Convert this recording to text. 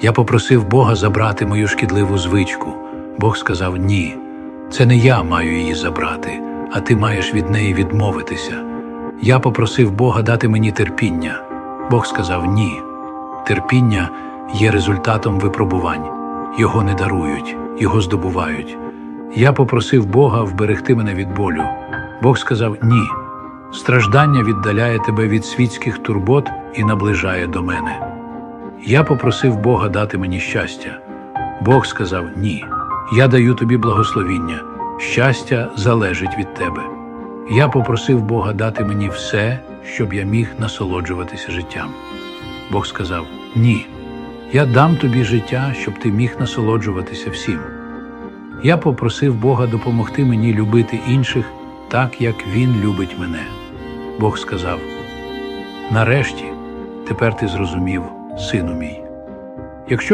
Я попросив Бога забрати мою шкідливу звичку. Бог сказав ні. Це не я маю її забрати, а ти маєш від неї відмовитися. Я попросив Бога дати мені терпіння. Бог сказав ні. Терпіння є результатом випробувань. Його не дарують, його здобувають. Я попросив Бога вберегти мене від болю. Бог сказав ні. Страждання віддаляє тебе від світських турбот і наближає до мене. Я попросив Бога дати мені щастя. Бог сказав ні. Я даю тобі благословіння. Щастя залежить від тебе. Я попросив Бога дати мені все, щоб я міг насолоджуватися життям. Бог сказав ні. Я дам тобі життя, щоб ти міг насолоджуватися всім. Я попросив Бога допомогти мені любити інших так, як Він любить мене. Бог сказав: Нарешті, тепер ти зрозумів, сину мій. Якщо